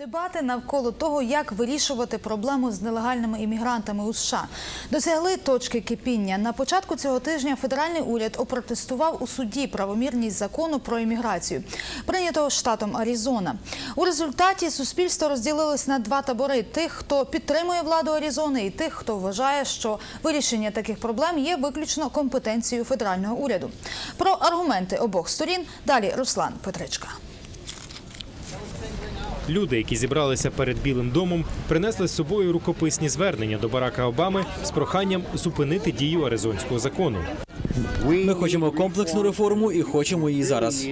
Дебати навколо того, як вирішувати проблему з нелегальними іммігрантами у США, досягли точки кипіння. На початку цього тижня федеральний уряд опротестував у суді правомірність закону про імміграцію, прийнятого штатом Аризона. У результаті суспільство розділилось на два табори: тих, хто підтримує владу Аризони, і тих, хто вважає, що вирішення таких проблем є виключно компетенцією федерального уряду. Про аргументи обох сторін далі Руслан Петричка. Люди, які зібралися перед Білим домом, принесли з собою рукописні звернення до Барака Обами з проханням зупинити дію аризонського закону. Ми хочемо комплексну реформу і хочемо її зараз.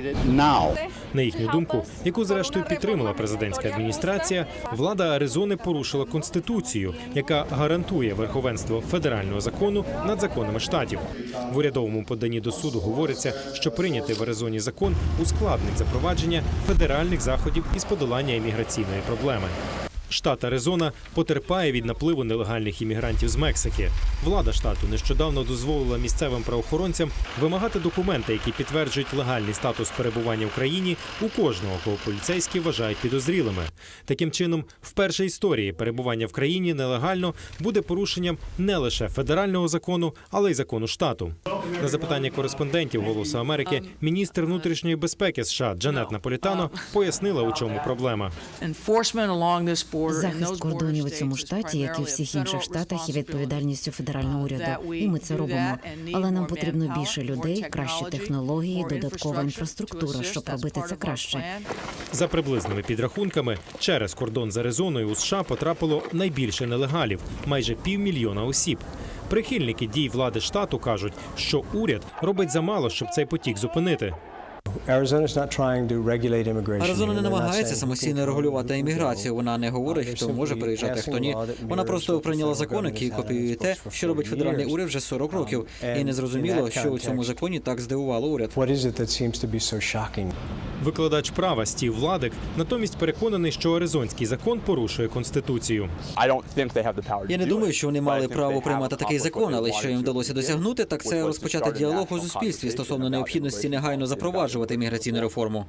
На їхню думку, яку зрештою підтримала президентська адміністрація, влада Аризони порушила конституцію, яка гарантує верховенство федерального закону над законами штатів. В урядовому поданні до суду говориться, що прийнятий в Аризоні закон ускладнить запровадження федеральних заходів із подолання імміграційної проблеми. Штат Аризона потерпає від напливу нелегальних іммігрантів з Мексики. Влада штату нещодавно дозволила місцевим правоохоронцям вимагати документи, які підтверджують легальний статус перебування в країні у кожного, кого поліцейські вважають підозрілими. Таким чином, вперше історії перебування в країні нелегально буде порушенням не лише федерального закону, але й закону штату. На запитання кореспондентів Голосу Америки міністр внутрішньої безпеки США Джанет Наполітано пояснила, у чому проблема. Захист кордонів у цьому штаті, як і у всіх інших штатах, є відповідальністю федерального уряду, і ми це робимо. Але нам потрібно більше людей, кращі технології, додаткова інфраструктура, щоб робити це краще. За приблизними підрахунками, через кордон з Аризоною у США потрапило найбільше нелегалів майже півмільйона осіб. Прихильники дій влади штату кажуть, що уряд робить замало, щоб цей потік зупинити. Аризона не намагається самостійно регулювати імміграцію. Вона не говорить, хто може приїжджати, хто ні. Вона просто прийняла закон, який копіює те, що робить федеральний уряд вже 40 років. І не зрозуміло, що у цьому законі так здивувало уряд. Викладач права Стів Владик натомість переконаний, що аризонський закон порушує конституцію. Я не думаю, що вони мали право приймати такий закон, але що їм вдалося досягнути, так це розпочати діалог у суспільстві стосовно необхідності негайно запроваджувати імміграційну реформу.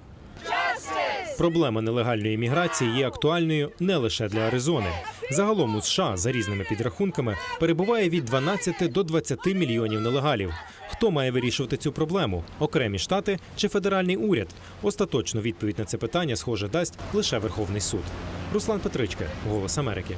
Проблема нелегальної міграції є актуальною не лише для Аризони. Загалом у США за різними підрахунками перебуває від 12 до 20 мільйонів нелегалів. Хто має вирішувати цю проблему? Окремі штати чи федеральний уряд? Остаточну відповідь на це питання, схоже, дасть лише Верховний суд. Руслан Петричка, Голос Америки.